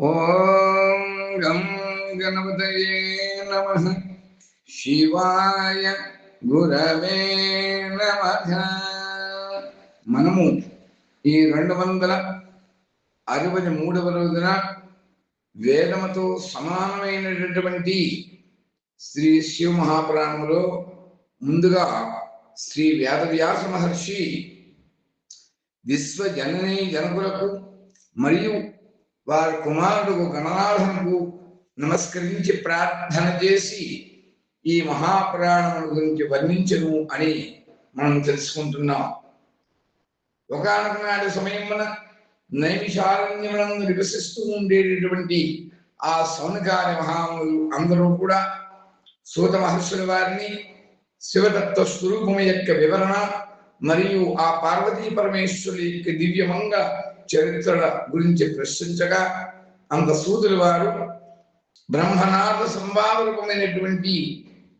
ఓం గం గణపతయే నమ. శివాయ గురవే నమ. మనము ఈ రెండు వందల అరవై మూడవ రోజున వేదముతో సమానమైనటువంటి శ్రీ శివ మహాపురాణంలో ముందుగా శ్రీ వేదవ్యాస మహర్షి విశ్వజననీ జనకులకు మరియు వారి కుమారుడు గణనాథునకు నమస్కరించి ప్రార్థన చేసి ఈ మహాప్రాణముల గురించి వర్ణించను అని మనం తెలుసుకుంటున్నాం. ఒకనొక నాటి సమయమున నైమిషారణ్యములను నివసిస్తూ ఉండేటటువంటి ఆ సౌనకాని మహాములు అందరూ కూడా సూత మహర్షుల వారిని శివతత్వ స్వరూపము యొక్క వివరణ మరియు ఆ పార్వతీ పరమేశ్వరుల యొక్క దివ్యమంగ చరిత్రల గురించి ప్రశ్నించగా అంత సూతులు వారు బ్రహ్మనాథ సంభావరూపమైనటువంటి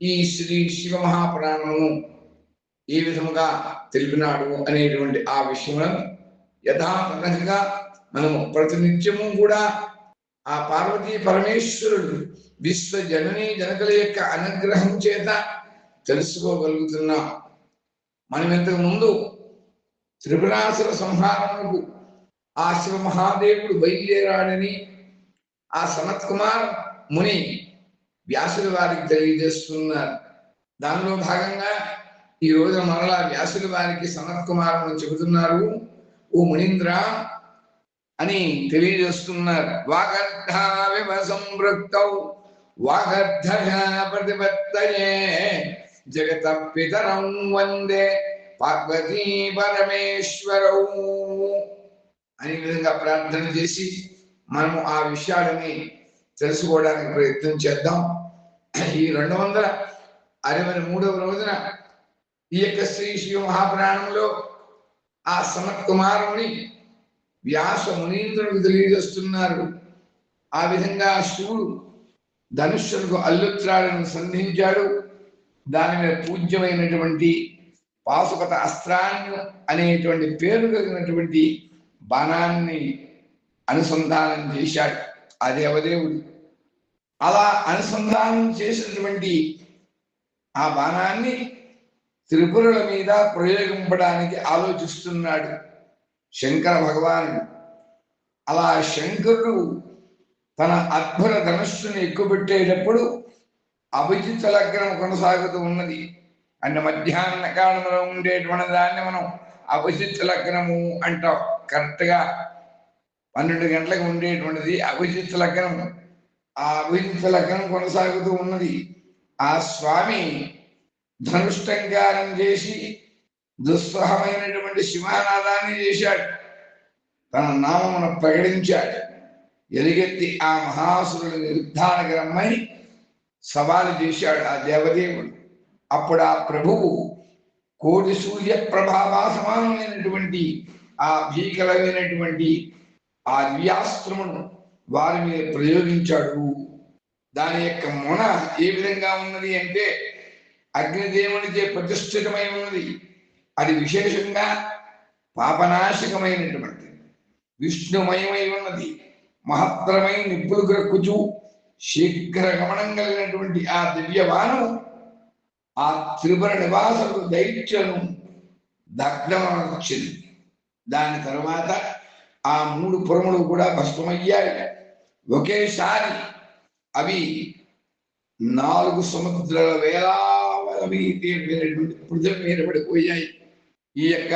ఈ శ్రీ శివ మహాపురాణము ఏ విధముగా తెలిపినాడు అనేటువంటి ఆ విషయములను యథాతథంగా మనము ప్రతినిత్యము కూడా ఆ పార్వతీ పరమేశ్వరుడు విశ్వ జననీ జనకుల యొక్క అనుగ్రహం చేత తెలుసుకోగలుగుతున్నాం. మనం ఇంతకు ముందు త్రిపురాసుర సంహారములకు ఆ శివ మహాదేవుడు బయలుదేరాడని ఆ సనత్ కుమార్ ముని వ్యాసులు వారికి తెలియజేస్తున్నారు. దానిలో భాగంగా ఈ రోజు మరలా వ్యాసులు వారికి సనత్ కుమార్ చెబుతున్నారు. ఓ మునీంద్ర అని తెలియజేస్తున్నారు. వాగర్ధావివ సంవృక్తౌ వాగర్ధ ప్రతిపత్తయే జగత పితరం వందే పార్వతీ పరమేశ్వరౌ. అనే విధంగా ప్రార్థన చేసి మనము ఆ విషయాలని తెలుసుకోవడానికి ప్రయత్నం చేద్దాం. ఈ రెండు వందల అరవై మూడవ రోజున ఈ యొక్క శ్రీ శివ మహాపురాణంలో ఆ సనత్ కుమారుని వ్యాస మునీంద్రుడికి తెలియజేస్తున్నారు. ఆ విధంగా శివుడు ధనుష్యులకు అల్లుత్రాలను సంధించాడు. దాని మీద పూజ్యమైనటువంటి పాశుపత అస్త్రాన్ని అనేటువంటి పేరు కలిగినటువంటి బాణాన్ని అనుసంధానం చేశాడు. ఆ దేవదేవుడు అలా అనుసంధానం చేసినటువంటి ఆ బాణాన్ని త్రిపురుల మీద ప్రయోగింపడానికి ఆలోచిస్తున్నాడు శంకర భగవానుడు. అలా శంకరుడు తన అద్భుత ధనుస్సుని ఎక్కుపెట్టేటప్పుడు అభిజిత్ లగ్నం కొనసాగుతూ ఉన్నది. అంటే మధ్యాహ్న కాలంలో ఉండేటువంటి దాన్ని మనం అభిజిత్ లగ్నము అంటాం. కరెక్ట్గా పన్నెండు గంటలకు ఉండేటువంటిది అభిజిత్ లగ్నం. ఆ అభిజిత్ లగ్నం కొనసాగుతూ ఉన్నది. ఆ స్వామి ధనుష్టంకారం చేసి దుస్సహమైనటువంటి శివానాదాన్ని చేశాడు. తన నామమును ప్రకటించాడు. ఎలుగెత్తి ఆ మహాసురుడు నిర్ధారణకు రమ్మని సవాలు చేశాడు ఆ దేవదేవుడు. అప్పుడు ఆ ప్రభువు కోటి సూర్య ప్రభావా సమానమైనటువంటి ఆ భీకరమైనటువంటి ఆ వ్యాస్త్రమును వారి మీద ప్రయోగించాడు. దాని యొక్క మొన ఏ విధంగా ఉన్నది అంటే అగ్నిదేవునిచే ప్రతిష్ఠితమై ఉన్నది. అది విశేషంగా పాపనాశకమైనటువంటి విష్ణుమయమై ఉన్నది. మహత్తరమై నిప్పులు గ్రక్కుచు శీఘ్ర గమనం కలిగినటువంటి ఆ దివ్యవాను ఆ త్రిపుర నివాసులకు దైత్యను దగ్ధమనిచ్చింది దాని తరువాత ఆ మూడు పురములు కూడా భస్మమయ్యాయి. ఒకేసారి అవి నాలుగు సముద్రాల వేలావలవి పృథివీ పడిపోయాయి ఈ యొక్క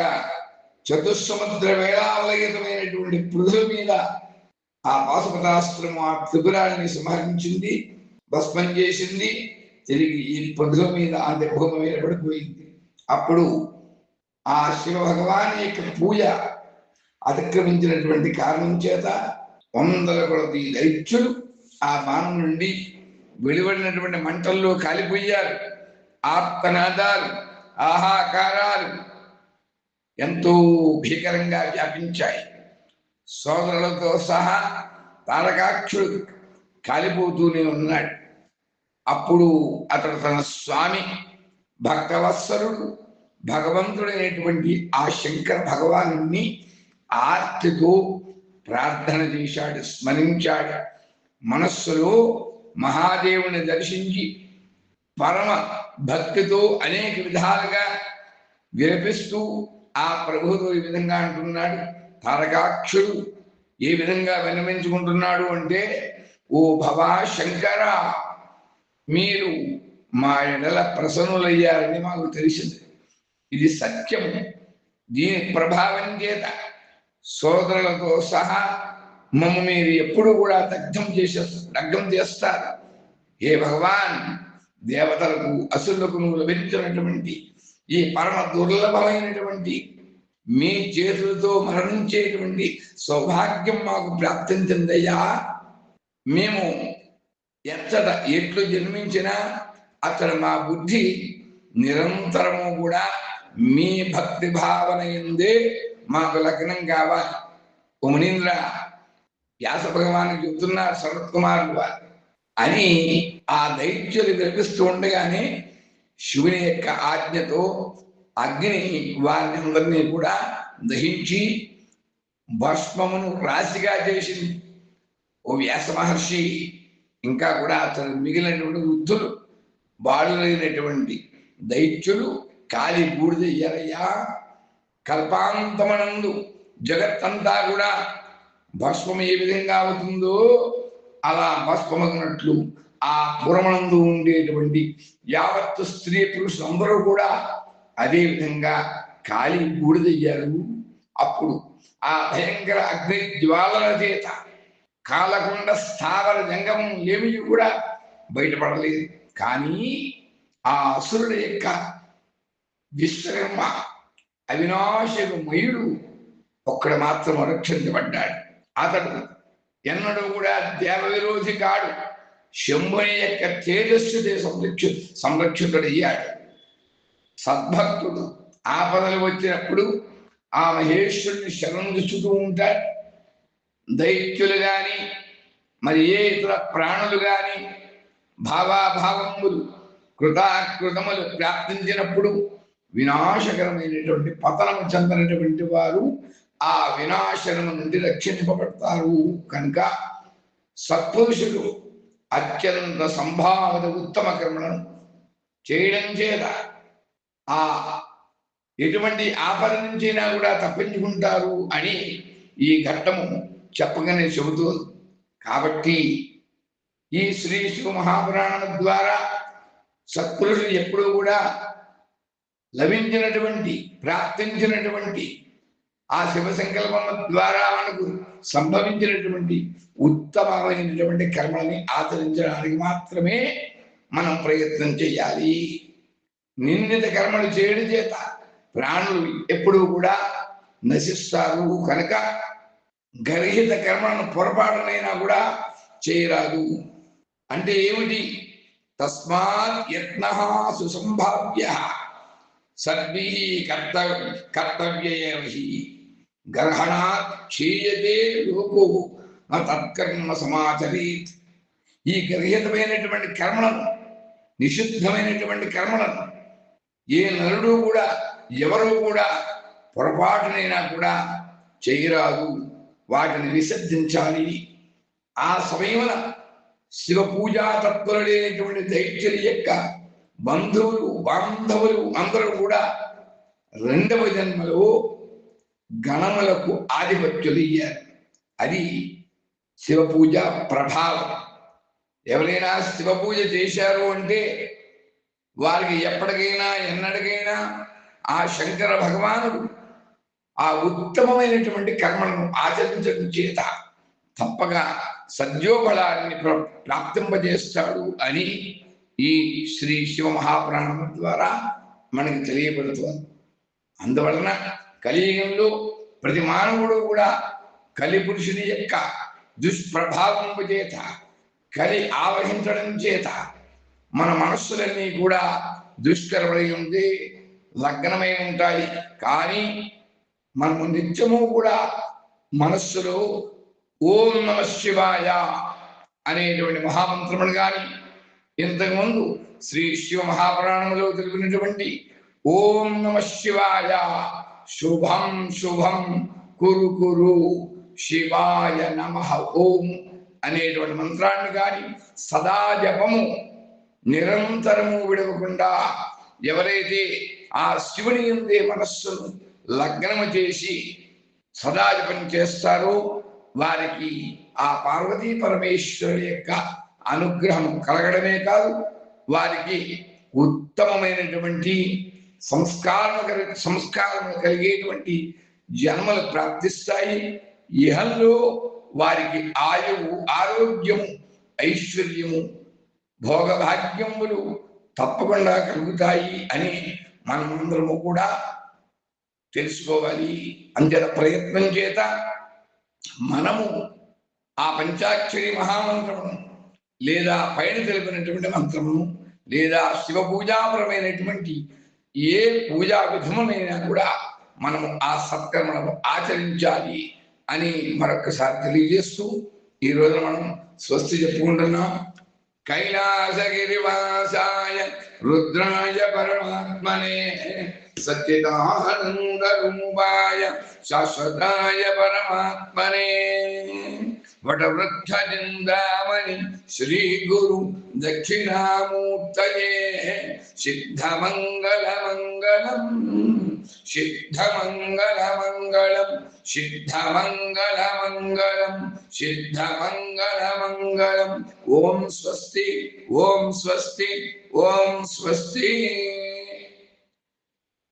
చతుస్సముద్ర వేలావలయితమైనటువంటి పృథుల మీద ఆ పాశుపతాస్త్రము ఆ త్రిపురాన్ని సంహరించింది భస్మం చేసింది తిరిగి ఈ పృథుల మీద ఆ భూమి మీద పడిపోయింది అప్పుడు ఆ శివ భగవాన్ యొక్క పూజ అతిక్రమించినటువంటి కారణం చేత వందల కొలది దైత్యులు ఆ బాణం నుండి వెలువడినటువంటి మంటల్లో కాలిపోయారు. ఆర్తనాదాలు ఆహాకారాలు ఎంతో భీకరంగా వ్యాపించాయి. సోదరులతో సహా తారకాక్షుడు కాలిపోతూనే ఉన్నాడు. అప్పుడు అతడు తన స్వామి భక్తవత్సరుడు భగవంతుడైనటువంటి ఆ శంకర భగవాను ఆర్తితో ప్రార్థన చేశాడు స్మరించాడు. మనస్సులో మహాదేవుని దర్శించి పరమ భక్తితో అనేక విధాలుగా విలపిస్తూ ఆ ప్రభుతో ఈ విధంగా అంటున్నాడు తారకాక్షుడు ఏ విధంగా విన్నవించుకుంటున్నాడు అంటే ఓ భవా శంకర మీరు మా ఎడల ప్రసన్నులయ్యారని మాకు తెలిసింది. ఇది సత్యం. దీని ప్రభావం చేత సోదరులతో సహా మమ్మ మీరు ఎప్పుడు కూడా దగ్ధం చేసే దగ్ధం చేస్తారు. ఏ భగవాన్ దేవతలకు అసులకు నువ్వు లభించినటువంటి ఈ పరమ దుర్లభమైనటువంటి మీ చేతులతో మరణించేటువంటి సౌభాగ్యం మాకు ప్రాప్తించిందయ్యా మేము ఎచ్చట ఎట్లు జన్మించినా అతడు మా బుద్ధి నిరంతరము కూడా మీ భక్తి భావన ఎందే మాకు లగ్నం కావాలి ఓ మునీంద్ర వ్యాస భగవానికి చెబుతున్నారు శరత్ కుమారులు అని ఆ దైత్యులు వినిపిస్తూ ఉండగానే శివుని యొక్క ఆజ్ఞతో అగ్ని వారిని అందరినీ కూడా దహించి భస్మమును రాశిగా చేసింది. ఓ వ్యాస మహర్షి ఇంకా కూడా అతను మిగిలినటువంటి వృద్ధులు బాలులైనటువంటి దైత్యులు కాలి బూడిదయ్యారయ్యా కల్పాంతమనందు జగత్తంతా కూడా భస్మం ఏ విధంగా అవుతుందో అలా భస్మమగినట్లు ఆ పురమనందు ఉండేటువంటి యావత్తు స్త్రీ పురుషులు అందరూ కూడా అదే విధంగా కాలి బూడిదయ్యారు అప్పుడు ఆ భయంకర అగ్ని జ్వాలల చేత కాలకుండ స్థావర జంగమం ఏమి కూడా బయటపడలేదు. కానీ ఆ అసురుల యొక్క విశ్వకర్మ అవినాశమయుడు ఒక్కడ మాత్రం రక్షించబడ్డాడు అతడు ఎన్నడూ కూడా దేవ విరోధి కాడు. శంభుని యొక్క తేజస్సు సంరక్షు సంరక్షితుడయ్యాడు. సద్భక్తుడు ఆపదలు వచ్చినప్పుడు ఆ మహేశ్వరుని శరణిస్తూ ఉంటాడు. దైత్యులు కానీ మరి ఏ ఇతర ప్రాణులు కానీ భావాభావములు కృతాకృతములు ప్రార్థించినప్పుడు వినాశకరమైనటువంటి పతనము చెందనటువంటి వారు ఆ వినాశనము నుండి రక్షింపబడతారు. కనుక సత్పురుషులు అత్యంత సంభావిత ఉత్తమ కర్మలను చేయడం చేత ఆ ఎటువంటి ఆపద నుంచైనా కూడా తప్పించుకుంటారు అని ఈ ఘట్టము చెప్పగానే చెబుతూ కాబట్టి ఈ శ్రీ శివ మహాపురాణం ద్వారా సత్పురుషులు ఎప్పుడూ కూడా లభించినటువంటి ప్రాప్తించినటువంటి ఆ శివ సంకల్పం ద్వారా మనకు సంభవించినటువంటి ఉత్తమమైనటువంటి కర్మల్ని ఆచరించడానికి మాత్రమే మనం ప్రయత్నం చేయాలి. నిందిత కర్మలు చేయడం చేత ప్రాణులు ఎప్పుడూ కూడా నశిస్తారు. కనుక గర్హిత కర్మలను పొరపాటునైనా కూడా చేయరాదు. అంటే ఏమిటి? తస్మాత్ యత్న సుసంభావ్య. సద్భి కర్తవ్య కర్తవ్యహి గ్రహణాత్ క్షీయతే లోకు. న తత్కర్మ సమాచరీత్. ఈ గ్రహీతమైనటువంటి కర్మలను నిషిద్ధమైనటువంటి కర్మలను ఏ నరుడు కూడా ఎవరు కూడా పొరపాటునైనా కూడా చేయరాదు. వాటిని విసర్జించాలి ఆ సమయంలో శివ పూజా తత్పరుడైనటువంటి దైత్యుల యొక్క బంధువులు బాంధవులు అందరూ కూడా రెండవ జన్మలో గణములకు ఆధిపత్యులు అది శివ పూజ ప్రభావం. ఎవరైనా శివ పూజ చేశారు అంటే వారికి ఎప్పటికైనా ఎన్నటికైనా ఆ శంకర భగవానుడు ఆ ఉత్తమమైనటువంటి కర్మలను ఆచరించడం చేత తప్పగా సద్యోబలాన్ని ప్రాప్తింపజేస్తాడు అని ఈ శ్రీ శివ మహాపురాణం ద్వారా మనకి తెలియబడుతుంది అందువలన కలియుగంలో ప్రతి మానవుడు కూడా కలి పురుషుని యొక్క దుష్ప్రభావం చేత కలి ఆవహించడం చేత మన మనస్సులన్నీ కూడా దుష్కరమై ఉంది లగ్నమై ఉంటాయి. కానీ మనము నిత్యము కూడా మనస్సులో ఓం నమ శివాయ అనేటువంటి మహామంత్రములు కానీ ఇంతకుముందు శ్రీ శివ మహాపురాణంలో తెలిపినటువంటి ఓం నమ శివాయ. శుభం శుభం కురు కురు శివాయ నమ ఓం అనేటువంటి మంత్రాన్ని కానీ సదా జపము నిరంతరము విడవకుండా ఎవరైతే ఆ శివుని ఎందే మనస్సును లగ్నము చేసి సదా జపం చేస్తారో వారికి ఆ పార్వతీ పరమేశ్వరు యొక్క అనుగ్రహం కలగడమే కాదు వారికి ఉత్తమమైనటువంటి సంస్కారం సంస్కారం కలిగేటువంటి జన్మలు ప్రాప్తిస్తాయి. ఇహంలో వారికి ఆయువు ఆరోగ్యము ఐశ్వర్యము భోగభాగ్యములు తప్పకుండా కలుగుతాయి అని మనమందరము కూడా తెలుసుకోవాలి. అంతేత ప్రయత్నం చేత మనము ఆ పంచాక్షరి మహామంత్రము లేదా పైన తెలిపినటువంటి మంత్రము లేదా శివ పూజాపరమైనటువంటి ఏ పూజా విధమునైనా కూడా మనము ఆ సత్కర్మలను ఆచరించాలి అని మరొకసారి తెలియజేస్తూ ఈ రోజు మనం స్వస్తి చెప్పుకుంటున్నాం. कैलासगिरिवासाय रुद्राय परमात्मने सच्चिदानन्दरूपाय शाश्वताय परमात्मने वटवृद्धचिन्तामणि श्रीगुरु दक्षिणामूर्तये सिद्धमङ्गलमङ्गलम् सिद्धमङ्गलमङ्गलं सिद्धमङ्गलमङ्गलं सिद्धमङ्गलमङ्गलम्। ॐ स्वस्ति ॐ स्वस्ति ॐ स्वस्ति।